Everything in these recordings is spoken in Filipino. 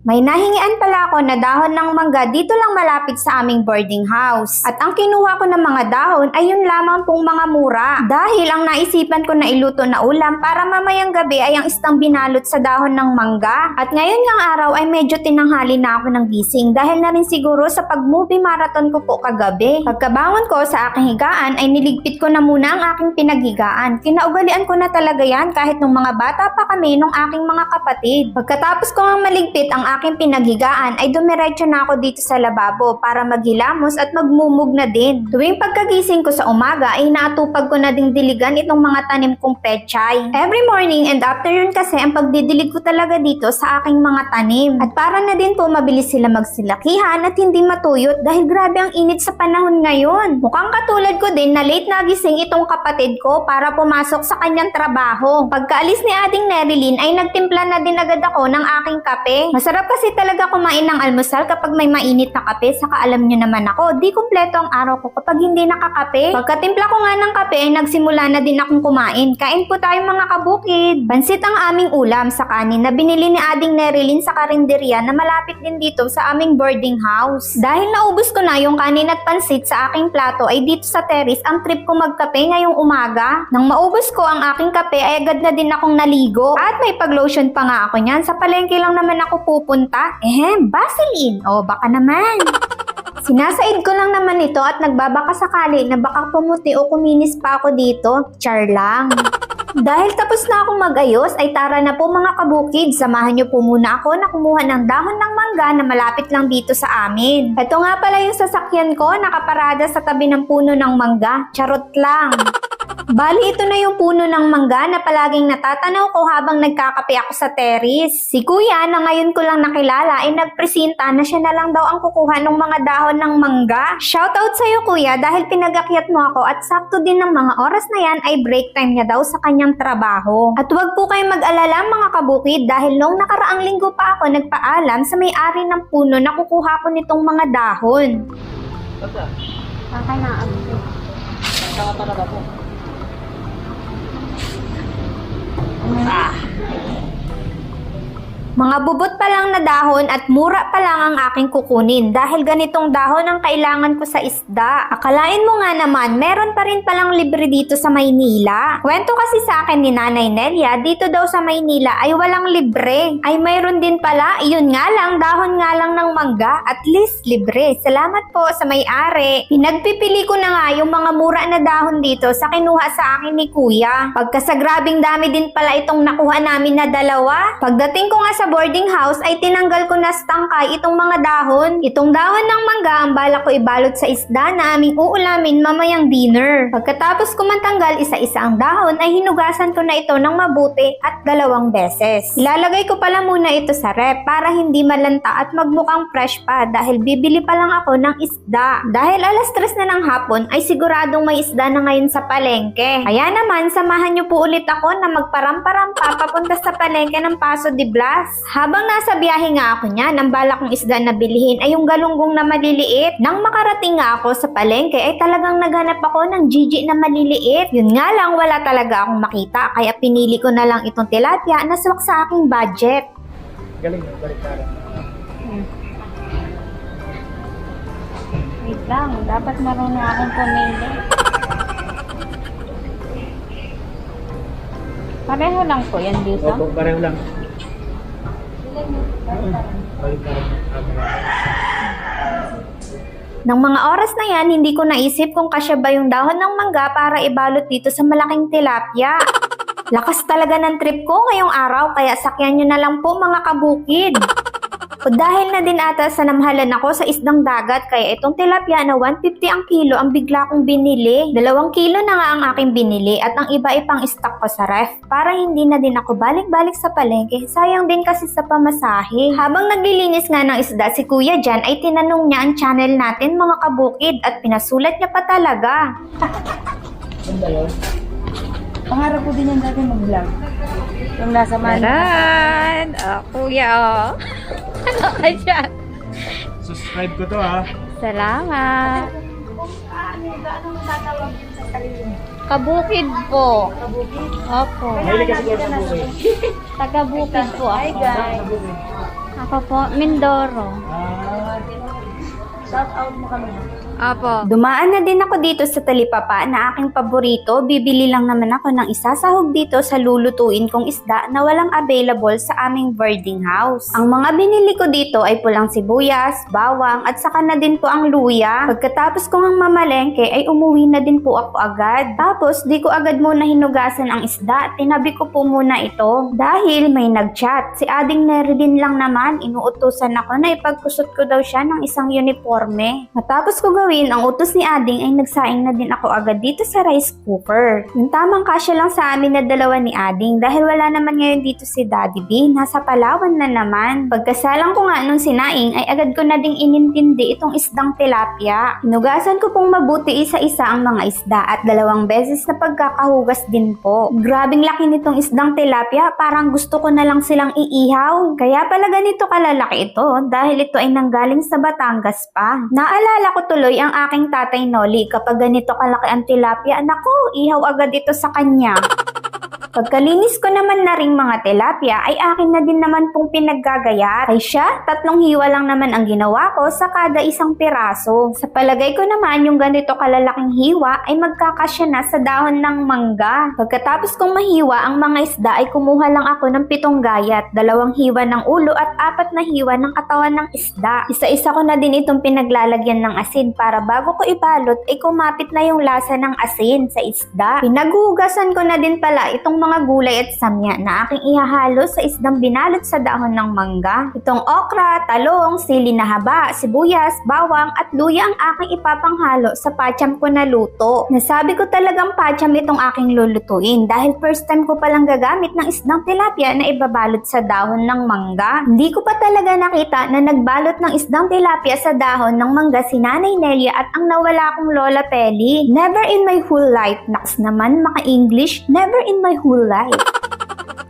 May nahingian pala ako na dahon ng mangga dito lang malapit sa aming boarding house. At ang kinuha ko ng mga dahon ay yun lamang pong mga mura. Dahil ang naisipan ko na iluto na ulam para mamayang gabi ay ang istang binalot sa dahon ng mangga. At ngayon ng araw ay medyo tinanghali na ako ng gising dahil na rin siguro sa pag-movie marathon ko po kagabi. Pagkabangon ko sa aking higaan ay niligpit ko na muna ang aking pinaghigaan. Kinaugalian ko na talaga yan kahit nung mga bata pa kami nung aking mga kapatid. Pagkatapos ko ang maligpit ang aking pinaghigaan ay dumiretso na ako dito sa lababo para maghilamos at magmumug na din. Tuwing pagkagising ko sa umaga ay naatupag ko na ding diligan itong mga tanim kong pechay. Every morning and afternoon kasi ang pagdidilig ko talaga dito sa aking mga tanim. At para na din po mabilis sila magsilakihan at hindi matuyot dahil grabe ang init sa panahon ngayon. Mukhang katulad ko din na late nagising itong kapatid ko para pumasok sa kanyang trabaho. Pagkaalis ni Ading Nerilyn ay nagtimpla na din agad ako ng aking kape. Masarap kasi talaga kumain ng almusal kapag may mainit na kape saka alam nyo naman ako, di kumpleto ang araw ko kapag hindi nakakape. Pagkatimpla ko nga ng kape ay nagsimula na din akong kumain. Kain po tayo mga kabukid. Bansit ang aming ulam sa kanin na binili ni Ading Nerilyn sa karinderya na malapit din dito sa aming boarding house. Dahil naubos ko na yung kanin at pansit sa aking plato ay dito sa terrace ang trip ko magkape ngayong umaga. Nang maubos ko ang aking kape ay agad na din akong naligo. At may paglotion pa nga ako niyan. Sa palengke lang naman ako pupunta. Ehem, Vaseline. O baka naman. Sinasaid ko lang naman ito at nagbabaka sakali na baka pumuti o kuminis pa ako dito. Char lang. Dahil tapos na akong mag-ayos, ay tara na po mga kabukid. Samahan niyo po muna ako na kumuha ng dahon ng mangga na malapit lang dito sa amin. Ito nga pala yung sasakyan ko, nakaparada sa tabi ng puno ng mangga. Charot lang. Bali, ito na yung puno ng mangga na palaging natatanaw ko habang nagkakape ako sa terrace. Si kuya na ngayon ko lang nakilala ay nagpresenta na siya na lang daw ang kukuha ng mga dahon ng mangga. Shoutout sa'yo kuya dahil pinagakyat mo ako at sakto din ng mga oras na yan ay break time niya daw sa kanyang trabaho. At huwag po kayong mag-alala mga kabukid dahil nung nakaraang linggo pa ako nagpaalam sa may-ari ng puno na kukuha ko nitong mga dahon. Basta, Okay na, tama talaga po. 啊。Mga bubot pa lang na dahon at mura pa lang ang aking kukunin dahil ganitong dahon ang kailangan ko sa isda. Akalain mo nga naman, meron pa rin palang libre dito sa Maynila. Kwento kasi sa akin ni Nanay Nelia, dito daw sa Maynila ay walang libre. Ay mayroon din pala, yun nga lang, dahon nga lang ng mangga, at least libre. Salamat po sa may-ari. Pinagpipili ko na nga yung mga mura na dahon dito sa kinuha sa akin ni Kuya. Pagka sa grabing dami din pala itong nakuha namin na dalawa. Pagdating ko nga sa boarding house ay tinanggal ko na sa tangkay itong mga dahon. Itong dahon ng mangga ang bala ko ibalot sa isda na aming uulamin mamayang dinner. Pagkatapos ko matanggal isa-isa ang dahon ay hinugasan ko na ito ng mabuti at dalawang beses. Ilalagay ko pala muna ito sa rep para hindi malanta at magmukhang fresh pa dahil bibili pa lang ako ng isda. Dahil alas tres na ng hapon ay siguradong may isda na ngayon sa palengke. Kaya naman samahan niyo po ulit ako na magparam-parampa papunta sa palengke ng Paso de Blas. Habang nasa biyahe nga ako niyan, ang balak kong isda na bilihin ay yung galunggong na maliliit. Nang makarating nga ako sa palengke ay talagang naghanap ako ng Gigi na maliliit. Yun nga lang wala talaga akong makita kaya pinili ko na lang itong tilapia na swak sa aking budget. Galing, balik ka Wait lang, dapat marunong akong pumili. Pareho lang po yan dito. Opo, pareho lang. Nang mga oras na yan, hindi ko naisip kung kasya ba yung dahon ng mangga para ibalot dito sa malaking tilapia. Lakas talaga ng trip ko ngayong araw kaya sakyan nyo na lang po mga kabukid. O dahil na din ata sa namhalan ako sa isdang dagat kaya itong tilapia na 150 ang kilo ang bigla kong binili. Dalawang kilo na nga ang aking binili at ang iba ay pang stock ko sa ref para hindi na din ako balik-balik sa palengke. Sayang din kasi sa pamasahe. Habang naglilinis nga ng isda si kuya dyan ay tinanong niya ang channel natin mga kabukid at pinasulat niya pa talaga. Pangarap ko din yan dati mag-vlog. Yung nasa Manila. Taran! Oh, kuya, oh. Ano ka dyan? Subscribe ko to ha. Salamat. Kabukid po. Opo. Mahilig ka siguro sa buhay. Taga-bukid po ako. Hi guys. Ako po, Mindoro. Ah, Shout out mo kami. Apo. Dumaan na din ako dito sa talipapa na aking paborito. Bibili lang naman ako ng isasahog dito sa lulutuin kong isda na walang available sa aming birding house. Ang mga binili ko dito ay pulang sibuyas, bawang at saka na din po ang luya. Pagkatapos ko ng mamalengke ay umuwi na din po ako agad. Tapos di ko agad muna hinugasan ang isda. Tinabi ko po muna ito. Dahil may nagchat. Si Ading Neridin lang naman. Inuutusan ako na ipagkusot ko daw siya ng isang uniforme. Matapos ko gawin ang utos ni Ading ay nagsaing na din ako agad dito sa rice cooker. Yung tamang kasya lang sa amin na dalawa ni Ading dahil wala naman ngayon dito si Daddy B. Nasa Palawan na naman. Pagkasalang ko nga nung sinaing ay agad ko na ding inintindi itong isdang tilapia. Hinugasan ko pong mabuti isa-isa ang mga isda at dalawang beses na pagkakahugas din po. Grabing laki nitong isdang tilapia parang gusto ko na lang silang iihaw. Kaya pala ganito kalalaki ito dahil ito ay nanggaling sa Batangas pa. Naalala ko tuloy ang aking tatay Noli kapag ganito kalaki ang tilapia. Nako, ihaw agad ito sa kanya. Pagkalinis ko naman na ring mga tilapia ay akin na din naman pong pinaggagayat. Ay siya, tatlong hiwa lang naman ang ginawa ko sa kada isang piraso. Sa palagay ko naman yung ganito kalalaking hiwa ay magkakasya na sa dahon ng mangga. Pagkatapos kong mahiwa ang mga isda ay kumuha lang ako ng pitong gayat, dalawang hiwa ng ulo at apat na hiwa ng katawan ng isda. Isa-isa ko na din itong pinaglalagyan ng asin para bago ko ibalot ay kumapit na yung lasa ng asin sa isda. Pinaghugasan ko na din pala itong mga gulay at samya na aking ihahalo sa isdang binalot sa dahon ng mangga. Itong okra, talong, sili na haba, sibuyas, bawang at luya ang aking ipapanghalo sa pacham ko na luto. Nasabi ko talagang pacham itong aking lulutuin dahil first time ko palang gagamit ng isdang tilapia na ibabalot sa dahon ng mangga. Hindi ko pa talaga nakita na nagbalot ng isdang tilapia sa dahon ng mangga si Nanay Nelia at ang nawala kong Lola Peli. Never in my whole life, naks naman maka-English, never in my whole life.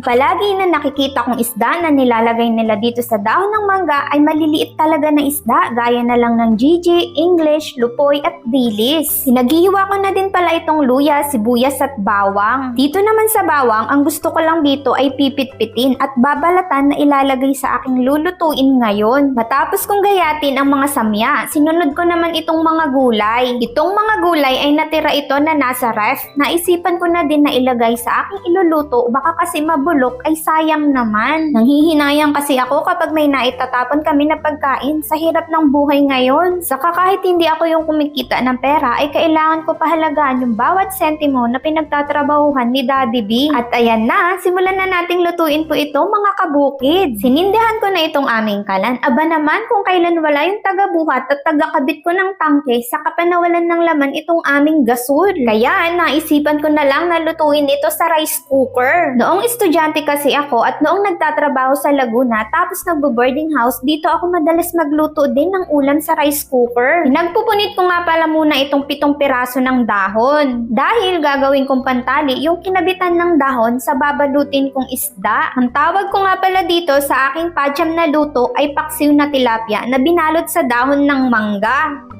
Palagi na nakikita kong isda na nilalagay nila dito sa dahon ng mangga ay maliliit talaga na isda gaya na lang ng Gigi, English, Lupoy at Dilis. Pinaghihiwa ko na din pala itong luya, sibuyas at bawang. Dito naman sa bawang, ang gusto ko lang dito ay pipit-pitin at babalatan na ilalagay sa aking lulutuin ngayon. Matapos kong gayatin ang mga samya, sinunod ko naman itong mga gulay. Itong mga gulay ay natira ito na nasa ref. Naisipan ko na din na ilagay sa aking iluluto baka kasi mabulok ay sayang naman. Nanghihinayang kasi ako kapag may naitatapon kami na pagkain sa hirap ng buhay ngayon. Saka kahit hindi ako yung kumikita ng pera ay kailangan ko pahalagaan yung bawat sentimo na pinagtatrabahuhan ni Daddy B. At ayan na, simulan na nating lutuin po ito mga kabukid. Sinindihan ko na itong aming kalan. Aba naman kung kailan wala yung tagabuhat at tagakabit ko ng tangke sa kapanawalan ng laman itong aming gasol. Kaya naisipan ko na lang na lutuin ito sa rice cooker. Noong estudyante kasi ako at noong nagtatrabaho sa Laguna tapos nagbo-boarding house, dito ako madalas magluto din ng ulam sa rice cooker. Pinagpupunit ko nga pala muna itong pitong piraso ng dahon. Dahil gagawin kong pantali yung kinabitan ng dahon sa babalutin kong isda. Ang tawag ko nga pala dito sa aking pacham na luto ay paksiw na tilapia na binalot sa dahon ng mangga.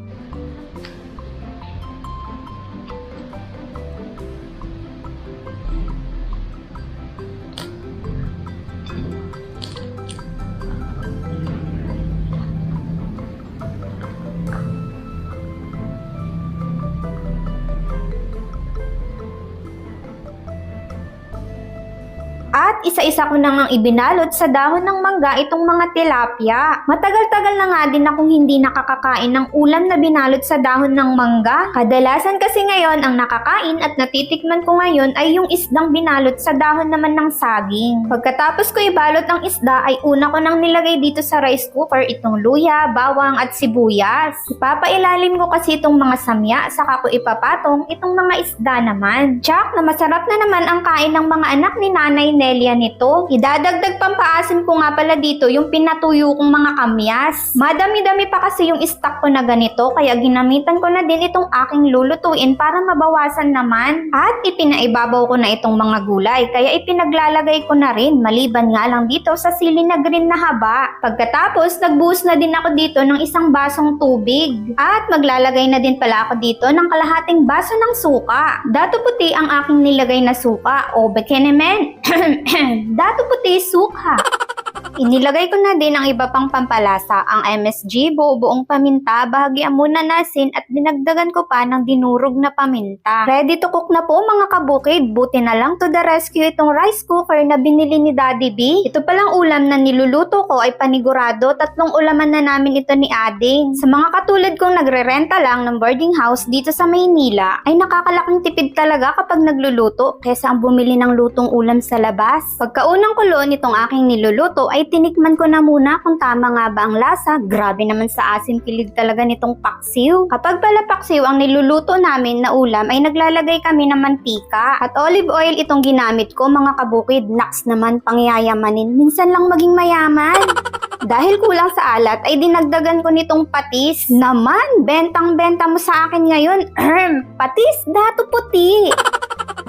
Isa-isa ko na ngang ibinalot sa dahon ng mangga itong mga tilapia. Matagal-tagal na nga din akong hindi nakakakain ng ulam na binalot sa dahon ng mangga. Kadalasan kasi ngayon ang nakakain at natitikman ko ngayon ay yung isdang binalot sa dahon naman ng saging. Pagkatapos ko ibalot ang isda ay una ko nang nilagay dito sa rice cooker itong luya, bawang at sibuyas. Ipapailalim ko kasi itong mga samya saka ko ipapatong itong mga isda naman. Tsak na masarap na naman ang kain ng mga anak ni Nanay Nelia nito. Idadagdag pampaasim ko nga pala dito yung pinatuyo kong mga kamyas. Madami-dami pa kasi yung stock ko na ganito kaya ginamitan ko na din itong aking lulutuin para mabawasan naman. At ipinaibabaw ko na itong mga gulay kaya ipinaglalagay ko na rin maliban nga lang dito sa sili na green na haba. Pagkatapos nagbuhos na din ako dito ng isang basong tubig. At maglalagay na din pala ako dito ng kalahating baso ng suka. Dato puti ang aking nilagay na suka o bekenemen. Dato puti suka. Inilagay ko na din ang iba pang pampalasa, ang MSG, buo-buong paminta, bahagyan muna nasin at dinagdagan ko pa ng dinurog na paminta. Ready to cook na po mga kabukid. Buti na lang to the rescue itong rice cooker na binili ni Daddy B. Ito palang ulam na niluluto ko ay panigurado. Tatlong ulaman na namin ito ni Ading. Sa mga katulad kong nagre-renta lang ng boarding house dito sa Maynila, ay nakakalaking tipid talaga kapag nagluluto kesa ang bumili ng lutong ulam sa labas. Pagkaunang kulo nitong aking niluluto ay tinikman ko na muna kung tama nga ba ang lasa. Grabe naman sa asin kilid talaga nitong paksiw. Kapag pala paksiw ang niluluto namin na ulam ay naglalagay kami ng mantika at olive oil itong ginamit ko mga kabukid. Naks naman pangyayamanin. Minsan lang maging mayaman. Dahil kulang sa alat ay dinagdagan ko nitong patis. Naman, bentang-benta mo sa akin ngayon. Patis, dato puti.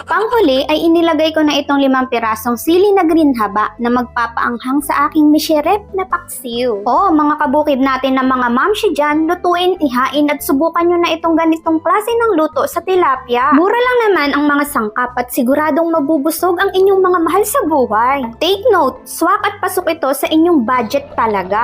Panghuli ay inilagay ko na itong limang pirasong sili na green haba na magpapaanghang sa aking misirep na paksiw. Oh, mga kabukid natin ng mga mamshi dyan, lutuin, ihain at subukan nyo na itong ganitong klase ng luto sa tilapia. Mura lang naman ang mga sangkap at siguradong mabubusog ang inyong mga mahal sa buhay. Take note, swak at pasok ito sa inyong budget talaga.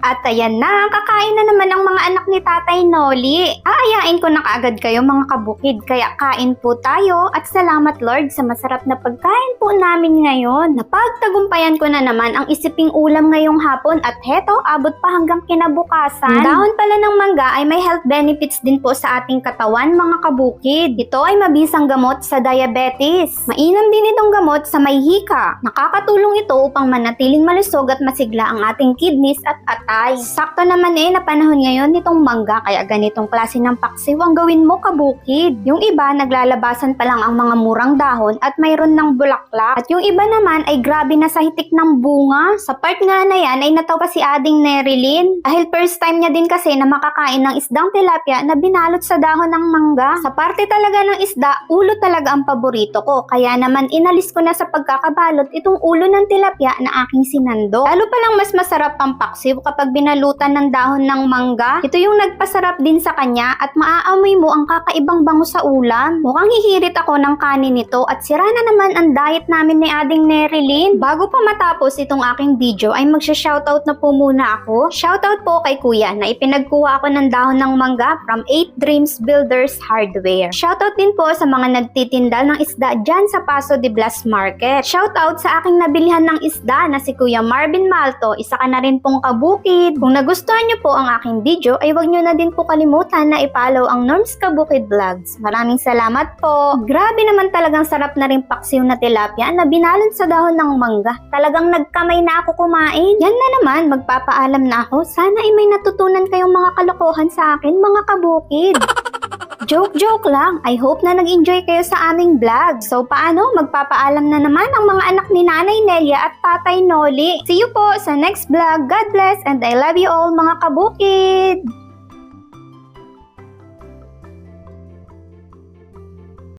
At ayan na, kakain na naman ang mga anak ni Tatay Noli. Aayain ko na kaagad kayo mga kabukid, kaya kain po tayo at salamat Lord sa masarap na pagkain po namin ngayon. Napagtagumpayan ko na naman ang isiping ulam ngayong hapon at heto, abot pa hanggang kinabukasan. Ang dahon pala ng mangga ay may health benefits din po sa ating katawan mga kabukid. Ito ay mabisang gamot sa diabetes. Mainam din itong gamot sa may hika. Nakakatulong ito upang manatiling malusog at masigla ang ating kidneys at atay. Sakto naman eh na panahon ngayon nitong mangga kaya ganitong klase ng paksiw ang gawin mo kabukid. Yung iba naglalabasan pa lang ang mga murang dahon at mayroon ng bulaklak. At yung iba naman ay grabe na sa hitik ng bunga. Sa part nga na yan ay natawa si Ading Nerilyn. Dahil first time niya din kasi na makakain ng isdang tilapia na binalot sa dahon ng mangga. Sa parte talaga ng isda, ulo talaga ang paborito ko. Kaya naman inalis ko na sa pagkakabalot itong ulo ng tilapia na aking sinando. Lalo palang mas masarap ang paksiw kapag binalutan ng dahon ng mangga. Ito yung nagpasarap din sa kanya at maaamoy mo ang kakaibang bango sa ulam. Mukhang hihirit ako ng kanin nito at sira na naman ang diet namin ni Ading Nerilyn. Bago pa matapos itong aking video ay magsha-shoutout na po muna ako. Shoutout po kay kuya na ipinagkuha ako ng dahon ng mangga from 8 Dreams Builders Hardware. Shoutout din po sa mga nagtitinda ng isda dyan sa Paso de Blas Market. Shoutout sa aking nabilihan ng isda na si Kuya Marvin Malto. Isa ka na rin pong kabukid. Kung nagustuhan niyo po ang aking video ay huwag niyo na din po kalimutan na i-follow ang Norms Kabukid Vlogs. Maraming salamat po. Grabe naman talagang sarap na rin paksiw na tilapia na binalon sa dahon ng mangga. Talagang nagkamay na ako kumain. Yan na naman, magpapaalam na ako. Sana ay may natutunan kayong mga kalokohan sa akin, mga kabukid. Joke-joke lang. I hope na nag-enjoy kayo sa aming vlog. So paano? Magpapaalam na naman ang mga anak ni Nanay Nelia at Tatay Noli. See you po sa next vlog. God bless and I love you all mga kabukid!